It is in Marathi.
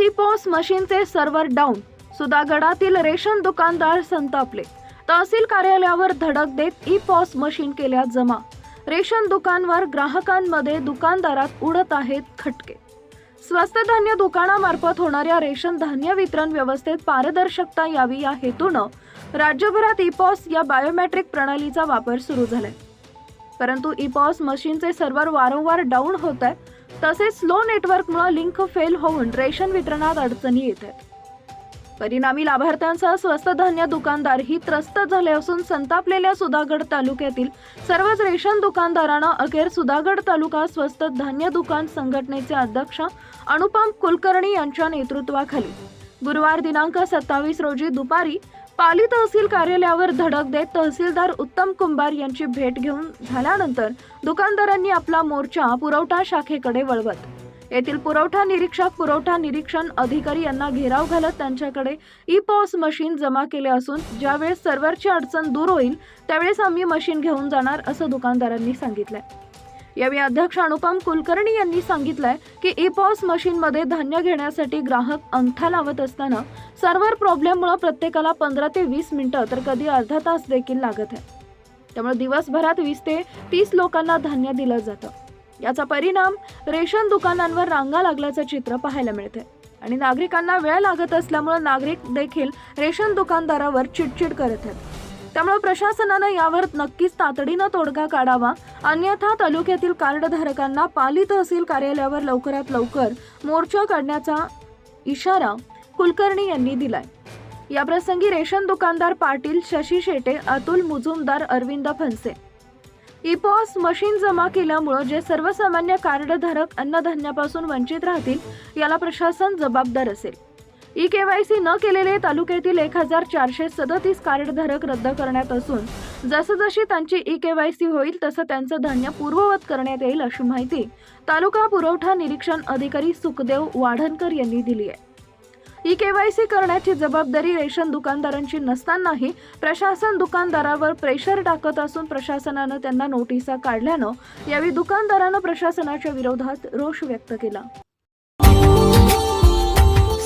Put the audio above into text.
इपॉस मशीनचे सर्व्हर डाऊन. सुधागडातील रेशन दुकानदार संतापले. तहसील कार्यालयावर धडक देत ई पॉस मशीन केल्या जमा. रेशन दुकानवर ग्राहकांमध्ये दुकानदारात उडत आहेत खटके. स्वस्त धान्य दुकानामार्फत होणाऱ्या रेशन धान्य वितरण व्यवस्थेत पारदर्शकता यावी या हेतूनं राज्यभरात इपॉस या बायोमेट्रिक प्रणालीचा वापर सुरू झालाय. परंतु इपॉस मशीनचे सर्व्हर वारंवार डाऊन होत आहे तसेच स्लो नेटवर्कमुळे लिंक फेल होऊन रेशन वितरणात अडचणी येत आहेत. परिणामी लाभार्थ्यांसह स्वस्त धान्य दुकानदारही त्रस्त झाले असून संतापलेल्या सुधागड तालुक्यातील सर्वच रेशन दुकानदारांना अखेर सुधागड तालुका स्वस्त धान्य दुकान संघटनेचे अध्यक्ष अनुपम कुलकर्णी यांच्या नेतृत्वाखाली. गुरुवार दिनांक सत्तावीस रोजी दुपारी पाली तहसील कार्यालयावर धडक देत तहसीलदार उत्तम कुंभार यांची भेट घेऊन झाल्यानंतर दुकानदारांनी आपला मोर्चा पुरवठा शाखेकडे वळवत. येथील पुरवठा निरीक्षक पुरवठा निरीक्षण अधिकारी यांना घेराव घालत त्यांच्याकडे ई पॉस मशीन जमा केले असून ज्यावेळेस सर्व्हरची अडचण दूर होईल त्यावेळेस आम्ही मशीन घेऊन जाणार असं दुकानदारांनी सांगितलंय. यावेळी अध्यक्ष अनुपम कुलकर्णी यांनी सांगितलंय की ई पॉस मशीनमध्ये धान्य घेण्यासाठी ग्राहक अंगठा लावत असताना सर्व्हर प्रॉब्लेममुळे प्रत्येकाला पंधरा ते वीस मिनिटं तर कधी अर्धा तास देखील लागत आहे. त्यामुळे दिवसभरात वीस ते तीस लोकांना धान्य दिलं जातं. याचा परिणाम रेशन दुकानांवर रांगा लागल्याचं चित्र पाहायला मिळते आणि नागरिकांना वेळ लागत असल्यामुळे नागरिक देखील रेशन दुकानदारावर चिडचिड करत आहेत. त्यामुळे प्रशासनानं यावर नक्कीच तातडीनं तोडगा काढावा. अन्यथा तालुक्यातील कार्डधारकांना पाली तहसील कार्यालयावर लवकरात लवकर मोर्चा काढण्याचा इशारा कुलकर्णी यांनी दिलाय. याप्रसंगी रेशन दुकानदार पाटील शशी शेटे अतुल मुजुमदार अरविंद फनसे इपॉस मशीन जमा केल्यामुळं जे सर्वसामान्य कार्डधारक अन्नधान्यापासून वंचित राहतील याला प्रशासन जबाबदार असेल. ई केवायसी न केलेले तालुक्यातील एक हजार चारशे सदतीस कार्डधारक रद्द करण्यात असून जसजशी त्यांची ई केवायसी होईल तसं त्यांचं धान्य पूर्ववत करण्यात येईल अशी माहिती तालुका पुरवठा निरीक्षण अधिकारी सुखदेव वाढणकर यांनी दिली आहे. ई केवायसी करण्याची जबाबदारी रेशन दुकानदारांची नसतानाही प्रशासन दुकानदारावर प्रेशर टाकत असून प्रशासनानं त्यांना नोटिसा काढल्यानं यावेळी दुकानदारानं प्रशासनाच्या विरोधात रोष व्यक्त केला.